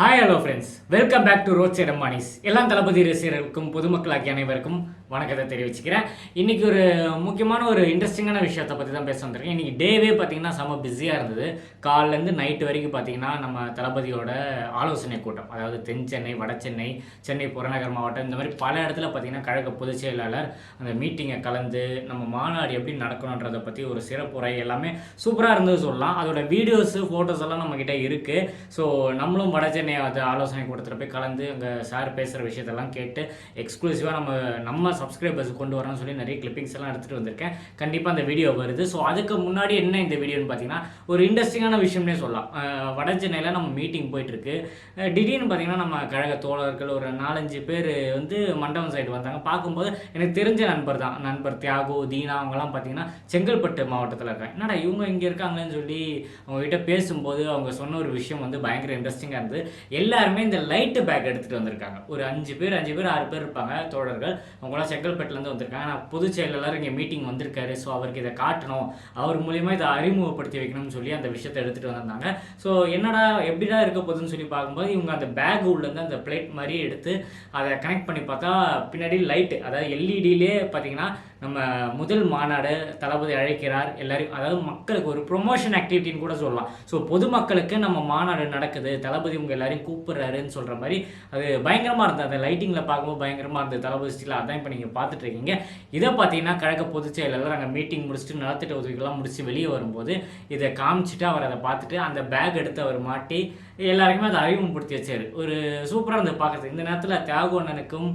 Hi hello friends welcome back to road side Ambanis எல்லாம் தளபதி ரசிகர்களுக்கும் பொதுமக்களாகிய அனைவருக்கும் வணக்கத்தை தெரிவிச்சுக்கிறேன். இன்னைக்கு ஒரு முக்கியமான ஒரு இன்ட்ரெஸ்டிங்கான விஷயத்தை பற்றி தான் பேச வந்திருக்கேன். இன்னைக்கு டேவே பார்த்தீங்கன்னா செம்ம பிஸியாக இருந்தது. காலிலேருந்து நைட்டு வரைக்கும் பார்த்தீங்கன்னா நம்ம தளபதியோட ஆலோசனை கூட்டம் அதாவது தென் சென்னை வட சென்னை சென்னை புறநகர் மாவட்டம் இந்த மாதிரி பல இடத்துல பார்த்தீங்கன்னா கழக பொதுச் செயலாளர் அந்த மீட்டிங்கை கலந்து நம்ம மாநாடு எப்படி நடக்கணுன்றதை பற்றி ஒரு சிறப்புரை எல்லாமே சூப்பராக இருந்தது சொல்லலாம். அதோட வீடியோஸு ஃபோட்டோஸ் எல்லாம் நம்மக்கிட்ட இருக்குது ஸோ நம்மளும் வட சென்னை அது ஆலோசனை கொடுத்துட்டு போய் கலந்து அங்கே சார் பேசுகிற விஷயத்தெல்லாம் கேட்டு எக்ஸ்க்ளூசிவாக நம்ம நம்ம சப்ஸ்கிரைபர்ஸ் கொண்டு வரணும்னு சொல்லி நிறைய கிளிப்பிங்ஸ் எல்லாம் எடுத்துகிட்டு வந்திருக்கேன். கண்டிப்பாக அந்த வீடியோ வருது. ஸோ அதுக்கு முன்னாடி என்ன இந்த வீடியோன்னு பார்த்தீங்கன்னா ஒரு இன்ட்ரெஸ்டிங்கான விஷயம்னே சொல்லலாம். வட சென்னையில் நம்ம மீட்டிங் போயிட்டுருக்கு. திடீர்னு பார்த்தீங்கன்னா நம்ம கழக தோழர்கள் ஒரு நாலஞ்சு பேர் வந்து மண்டபம் சைடு வந்தாங்க. பார்க்கும்போது எனக்கு தெரிஞ்ச நண்பர் தான். நண்பர் தியாகு தீனா அவங்கலாம் பார்த்தீங்கன்னா செங்கல்பட்டு மாவட்டத்தில் இருக்காங்க. என்னடா இவங்க இங்கே இருக்காங்களேன்னு சொல்லி அவங்ககிட்ட பேசும்போது அவங்க சொன்ன ஒரு விஷயம் வந்து பயங்கர இன்ட்ரெஸ்டிங்காக இருந்தது. எல்லாருமே இந்த லைட்டு பேக் எடுத்துகிட்டு வந்திருக்காங்க. ஒரு அஞ்சு பேர் அஞ்சு பேர் ஆறு பேர் இருப்பாங்க தோழர்கள். அவங்களாம் செங்கல்பட்டுலேருந்து வந்திருக்காங்க. நான் பொதுச் செயலாளர் இங்கே மீட்டிங் வந்திருக்காரு. ஸோ அவருக்கு இதை காட்டணும். அவர் மூலியமாக இதை அறிமுகப்படுத்தி வைக்கணும்னு சொல்லி அந்த விஷயத்தை எடுத்துகிட்டு வந்திருந்தாங்க. ஸோ என்னடா எப்படிடா இருக்க போகுதுன்னு சொல்லி பார்க்கும்போது இவங்க அந்த பேக் உள்ளேருந்து அந்த பிளேட் மாதிரி எடுத்து அதை கனெக்ட் பண்ணி பார்த்தா பின்னாடி லைட்டு அதாவது எல்இடியிலே பார்த்தீங்கன்னா நம்ம முதல் மாநாடு தளபதி அழைக்கிறார் எல்லாரையும் அதாவது மக்களுக்கு ஒரு ப்ரொமோஷன் ஆக்டிவிட்டின்னு கூட சொல்லலாம். ஸோ பொதுமக்களுக்கு நம்ம மாநாடு நடக்குது தளபதி உங்கள் எல்லாரையும் கூப்பிடுறாருன்னு சொல்கிற மாதிரி அது பயங்கரமாக இருந்தது. அந்த லைட்டிங்கில் பார்க்கும்போது பயங்கரமாக இருந்தது. தளபதி ஸ்டில் அதான் இப்போ நீங்கள் பார்த்துட்டு இருக்கீங்க இதை பார்த்தீங்கன்னா கழக பொதுச் செயலாளர் நாங்கள் மீட்டிங் முடிச்சுட்டு நலத்திட்ட உதவிகள்லாம் முடிச்சு வெளியே வரும்போது இதை காமிச்சிட்டு அவர் அதை பார்த்துட்டு அந்த பேக் எடுத்து அவர் மாட்டி எல்லாருக்குமே அதை அறிமுகப்படுத்தி வச்சார். ஒரு சூப்பராக இருந்தது பார்க்குறது இந்த நேரத்தில் தியாகு அண்ணனுக்கும்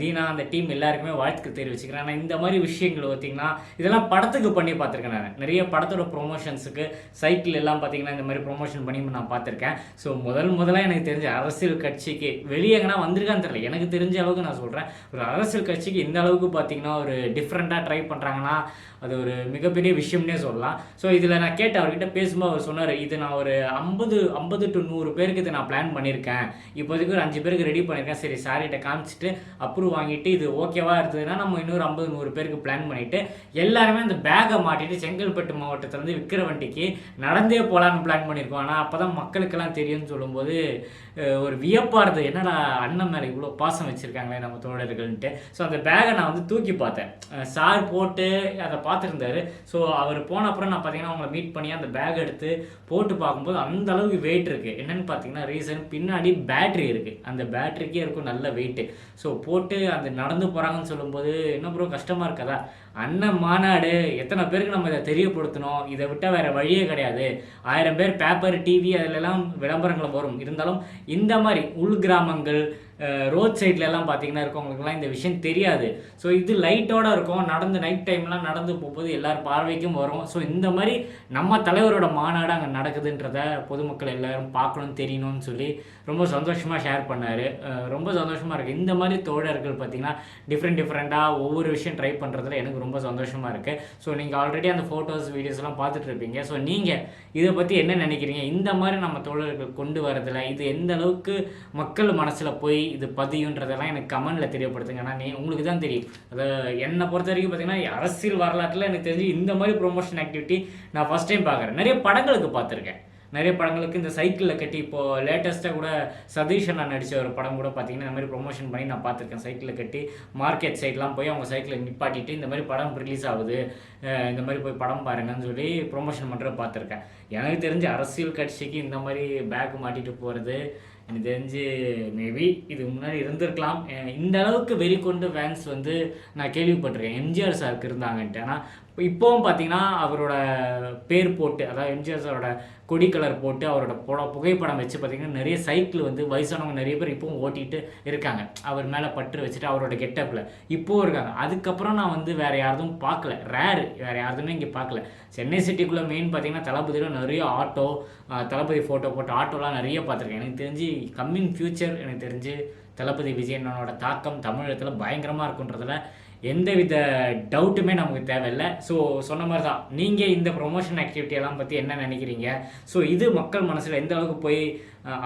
தீனா அந்த டீம் எல்லாருக்குமே வாழ்த்துக்கள் தெரிவிச்சுக்கிறேன். ஆனால் இந்த மாதிரி விஷயங்கள் பார்த்தீங்கன்னா இதெல்லாம் படத்துக்கு பண்ணி பார்த்துருக்கேன் நான். நிறைய படத்தோட ப்ரொமோஷன்ஸுக்கு சைக்கிள் எல்லாம் பார்த்தீங்கன்னா இந்த மாதிரி ப்ரொமோஷன் பண்ணி நான் பார்த்துருக்கேன். ஸோ முதல் முதல்ல எனக்கு தெரிஞ்ச அரசியல் கட்சிக்கு வெளியே எங்கன்னா வந்திருக்கான்னு தெரியல. எனக்கு தெரிஞ்ச அளவுக்கு நான் சொல்கிறேன் ஒரு அரசியல் கட்சிக்கு இந்த அளவுக்கு பார்த்தீங்கன்னா ஒரு டிஃப்ரெண்ட்டாக ட்ரை பண்ணுறாங்கன்னா அது ஒரு மிகப்பெரிய விஷயம்னே சொல்லலாம். ஸோ இதில் நான் கேட்டேன் அவர்கிட்ட பேசும்போது அவர் சொன்னார் இது நான் ஒரு ஐம்பது ஐம்பது டு நூறு பேருக்கு இதை நான் பிளான் பண்ணியிருக்கேன். இப்போதைக்கு ஒரு அஞ்சு பேருக்கு ரெடி பண்ணியிருக்கேன். சரி சாரிகிட்ட காமிச்சிட்டு அப்ரூவ் வாங்கிட்டு இது ஓகேவா இருந்ததுன்னா நம்ம இன்னொரு ஐம்பது நூறு பேருக்கு பிளான் பண்ணிட்டு எல்லாருமே அந்த பேக்கை மாட்டிட்டு செங்கல்பட்டு மாவட்டத்திலேருந்து விற்கிற வண்டிக்கு நடந்தே போகலான்னு பிளான் பண்ணியிருக்கோம் ஆனால் அப்போ தான் மக்களுக்கெல்லாம் தெரியும்னு சொல்லும்போது ஒரு வியப்பாக இருந்தது என்னடா அண்ணன் மேலே இவ்வளோ பாசம் வச்சுருக்காங்களே நம்ம தோழர்கள்ன்ட்டு. ஸோ அந்த பேகை நான் வந்து தூக்கி பார்த்தேன். சார் போட்டு அதை பார்த்துருந்தாரு. ஸோ அவர் போன அப்புறம் நான் பார்த்தீங்கன்னா அவங்கள மீட் பண்ணி அந்த பேக் எடுத்து போட்டு பார்க்கும்போது அந்த அளவுக்கு வெயிட் இருக்குது என்னென்னு பார்த்தீங்கன்னா ரீசன் பின்னாடி பேட்டரி இருக்குது அந்த பேட்டரிக்கே இருக்கும் நல்ல வெயிட்டு ஸோ போட்டு அந்த நடந்து போகிறாங்கன்னு சொல்லும்போது என்ன ப்ரோ கஷ்டமாக இருக்குது அண்ணன் மாநாடு எத்தனை பேருக்கு நம்ம இதை தெரியப்படுத்தணும்? இதை விட்டால் வேறு வழியே கிடையாது. ஆயிரம் பேர் பேப்பர் டிவி அதிலெல்லாம் விளம்பரங்கள் வரும். இருந்தாலும் இந்த மாதிரி உள் கிராமங்கள் ரோட் சைட்லலாம் பார்த்தீங்கன்னா இருக்கவங்களுக்குலாம் இந்த விஷயம் தெரியாது. ஸோ இது லைட்டோட இருக்கும். நடந்து நைட் டைம்லாம் நடந்து போகும்போது எல்லார் பார்வைக்கும் வரும். ஸோ இந்த மாதிரி நம்ம தலைவரோட மாநாடு அங்கே நடக்குதுன்றத பொதுமக்கள் எல்லோரும் பார்க்கணும் தெரியணும்னு சொல்லி ரொம்ப சந்தோஷமாக ஷேர் பண்ணார். ரொம்ப சந்தோஷமாக இருக்குது இந்த மாதிரி தோழர்கள் பார்த்தீங்கன்னா டிஃப்ரெண்ட் டிஃப்ரெண்ட்டாக ஒவ்வொரு விஷயம் ட்ரை பண்ணுறதுல எனக்கு ரொம்ப சந்தோஷமாக இருக்குது ஸோ நீங்கள் ஆல்ரெடி அந்த ஃபோட்டோஸ் வீடியோஸ்லாம் பார்த்துட்ருப்பீங்க ஸோ நீங்கள் இதை பற்றி என்ன நினைக்கிறீங்க? இந்த மாதிரி நம்ம தோழர்கள் கொண்டு வரதில்லை இது எந்த அளவுக்கு மக்கள் மனசில் போய் இது பதியுன்றதெல்லாம் எனக்கு கமெண்டில் தெரியப்படுத்துங்க. நான் நீ உங்களுக்கு தான் தெரியும். அதை என்னை பொறுத்த வரைக்கும் பார்த்தீங்கன்னா அரசியல் வரலாற்றில் எனக்கு தெரிஞ்சு இந்த மாதிரி ப்ரொமோஷன் ஆக்டிவிட்டி நான் ஃபஸ்ட் டைம் பார்க்குறேன் நிறைய படங்களுக்கு பார்த்துருக்கேன் நிறைய படங்களுக்கு இந்த சைக்கிளில் கட்டி இப்போது லேட்டஸ்ட்டாக கூட சதீஷ் அண்ணா நடித்த ஒரு படம் கூட பார்த்தீங்கன்னா இந்த மாதிரி ப்ரொமோஷன் பண்ணி நான் பார்த்துருக்கேன் சைக்கிளில் கட்டி மார்க்கெட் சைட்லாம் போய் அவங்க சைக்கிளை நிப்பாட்டிட்டு இந்த மாதிரி படம் ரிலீஸ் ஆகுது. இந்த மாதிரி போய் படம் பாருங்கன்னு சொல்லி ப்ரொமோஷன் பண்ணுற பார்த்துருக்கேன் எனக்கு தெரிஞ்சு அரசியல் கட்சிக்கு இந்த மாதிரி பேக் மாட்டிட்டு போகிறது எனக்கு தெரிஞ்சு மேபி இது முன்னாடி இருந்திருக்கலாம். இந்த அளவுக்கு வெறி கொண்டு ஃபேன்ஸ் வந்து நான் கேள்விப்பட்டிருக்கேன். எம்ஜிஆர் சாருக்கு இருந்தாங்கன்ட்டு. ஆனால் இப்போவும் பார்த்தீங்கன்னா அவரோட பேர் போட்டு அதாவது எம்ஜிஆர் சாரோட கொடி கலர் போட்டு அவரோட புட புகைப்படம் வச்சு பார்த்தீங்கன்னா நிறைய சைக்கிள் வந்து வயசானவங்க நிறைய பேர் இப்போவும் ஓட்டிகிட்டு இருக்காங்க. அவர் மேலே பற்று வச்சுட்டு அவரோட கெட்டப்பில் இப்போவும் இருக்காங்க. அதுக்கப்புறம் நான் வந்து வேறு யாரும் பார்க்கல ரேரு வேறு யாருமே இங்கே பார்க்கல சென்னை சிட்டிக்குள்ளே மெயின் பார்த்தீங்கன்னா தளபதியில் நிறைய ஆட்டோ தளபதி ஃபோட்டோ போட்டு ஆட்டோலாம் நிறைய பார்த்துருக்கேன் எனக்கு தெரிஞ்சு கம்மிங் ஃப்யூச்சர் எனக்கு தெரிஞ்சு தளபதி விஜயனோட தாக்கம் தமிழகத்தில் பயங்கரமாக இருக்குன்றதில் எந்தவித டவுட்டுமே நமக்கு தேவையில்லை. ஸோ சொன்ன மாதிரி தான் நீங்கள் இந்த ப்ரொமோஷன் ஆக்டிவிட்டி எல்லாம் பற்றி என்ன நினைக்கிறீங்க? ஸோ இது மக்கள் மனசில் எந்த அளவுக்கு போய்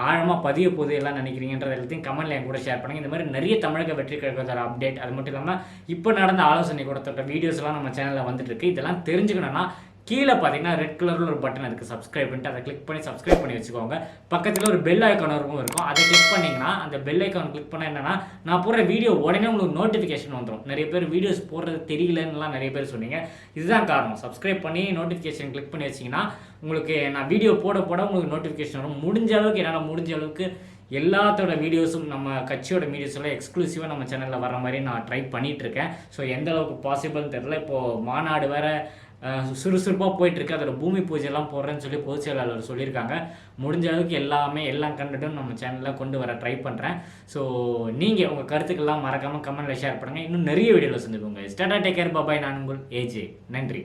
ஆழமாக பதிய போது எல்லாம் நினைக்கிறீங்கன்றது எல்லாத்தையும் கமெண்ட்ல என் கூட ஷேர் பண்ணுங்கள் இந்த மாதிரி நிறைய தமிழக வெற்றி கழகத்தோட அப்டேட் அது மட்டும் இல்லாமல் இப்போ நடந்த ஆலோசனை கூடத்தோட வீடியோஸ்லாம் நம்ம சேனலில் வந்துட்டு இருக்கு. இதெல்லாம் தெரிஞ்சுக்கணும்னா கீழே பார்த்தீங்கன்னா ரெட் கலரில் ஒரு பட்டன் இருக்குது சப்ஸ்கிரைப் பண்ணிட்டு அதை கிளிக் பண்ணி சப்ஸ்கிரைப் பண்ணி வச்சுக்கோங்க. பக்கத்தில் ஒரு பெல் ஐக்கான் இருக்கும் இருக்கும். அதை கிளிக் பண்ணிங்கன்னா அந்த பெல் ஐக்கான் கிளிக் பண்ண என்னன்னா நான் போடுற வீடியோ உடனே உங்களுக்கு நோட்டிஃபிகேஷன் வந்துடும் நிறைய பேர் வீடியோஸ் போடுறது தெரியலன்னுலாம் நிறைய பேர் சொன்னீங்க. இதுதான் காரணம். சப்ஸ்கிரைப் பண்ணி நோட்டிஃபிகேஷன் கிளிக் பண்ணி வச்சிங்கன்னா உங்களுக்கு நான் வீடியோ போட போட உங்களுக்கு நோட்டிஃபிகேஷன் வரும். முடிஞ்ச அளவுக்கு என்னால் முடிஞ்ச அளவுக்கு எல்லாத்தோட வீடியோஸும் நம்ம கட்சியோட வீடியோஸ் எல்லாம் எக்ஸ்க்ளூசிவாக நம்ம சேனலில் வர மாதிரி நான் ட்ரை பண்ணிகிட்ருக்கேன் ஸோ எந்த அளவுக்கு பாசிபிள்னு தெரில இப்போது மாநாடு வேறு சுறுசுறுப்பாக போயிட்டுருக்கு. அதோட பூமி பூஜைலாம் போடுறேன்னு சொல்லி பொதுச் செயலாளர் சொல்லியிருக்காங்க. முடிஞ்ச அளவுக்கு எல்லாமே எல்லாம் கண்டுட்டும் நம்ம சேனலில் கொண்டு வர ட்ரை பண்ணுறேன் ஸோ நீங்கள் உங்கள் கருத்துக்கள்லாம் மறக்காமல் கமெண்ட்டில் ஷேர் பண்ணுங்கள் இன்னும் நிறைய வீடியோவில் சந்திப்போங்க ஸ்டாட்டா டேக் கேர் பாபாய் நான் உங்கள் ஏஜே நன்றி.